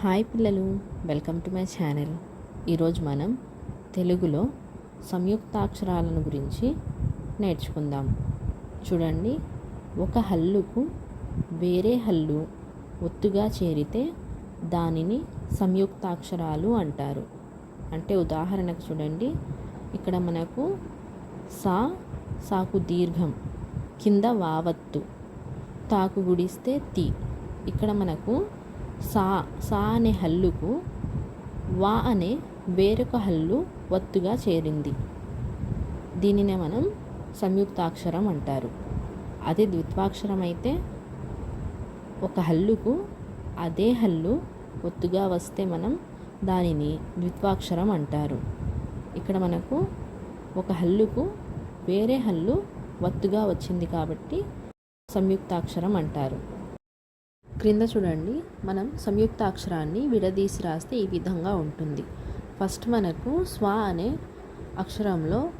Hi పిల్లలు welcome to my channel. ఈరోజు మనం తెలుగులో సంయుక్తాక్షరాలను గురించి నేర్చుకుందాం. చూడండి ఒక హల్లుకు వేరే హల్లు ఒత్తుగా చేరితే దానిని సంయుక్తాక్షరాలు అంటారు. అంటే ఉదాహరణకు చూడండి ఇక్కడ మనకు సా సాకు దీర్ఘం కింద వావత్తు తాకు గుడిస్తే తి. ఇక్కడ మనకు సా సా అనే హల్లుకు వా అనే వేరొక హల్లు వత్తుగా చేరింది. దీనినే మనం సంయుక్తాక్షరం అంటారు. అదే ద్విత్వాక్షరం అయితే ఒక హల్లుకు అదే హల్లు ఒత్తుగా వస్తే మనం దానిని ద్విత్వాక్షరం అంటారు. ఇక్కడ మనకు ఒక హల్లుకు వేరే హల్లు వత్తుగా వచ్చింది కాబట్టి సంయుక్తాక్షరం అంటారు. క్రింద చూడండి మనం సంయుక్త అక్షరాన్ని విడదీసి రాస్తే ఈ విధంగా ఉంటుంది. ఫస్ట్ మనకు స్వ అనే అక్షరంలో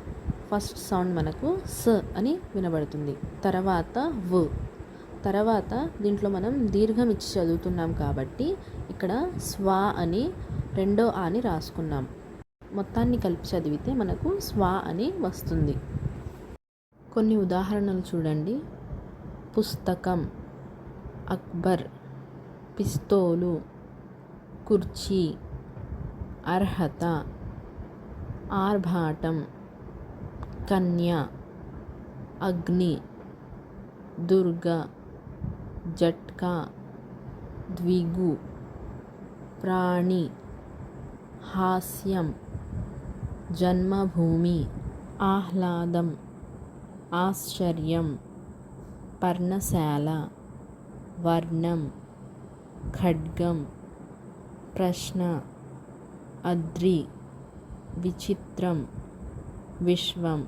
ఫస్ట్ సౌండ్ మనకు స అని వినబడుతుంది. తర్వాత వ్. తర్వాత దీంట్లో మనం దీర్ఘం ఇచ్చి చదువుతున్నాం కాబట్టి ఇక్కడ స్వ అని రెండో అని రాసుకున్నాం. మొత్తాన్ని కలిపి చదివితే మనకు స్వ అని వస్తుంది. కొన్ని ఉదాహరణలు చూడండి. పుస్తకం. అక్బర్ పిస్తోలు కుర్చీ అర్హత ఆర్భాటం కన్య అగ్ని దుర్గ జట్కా ద్విగు ప్రాణి హాస్యం జన్మభూమి ఆహ్లాదం ఆశ్చర్యం పర్ణశాల వర్ణం ఖడ్గం ప్రశ్న అద్రి విచిత్రం విశ్వం.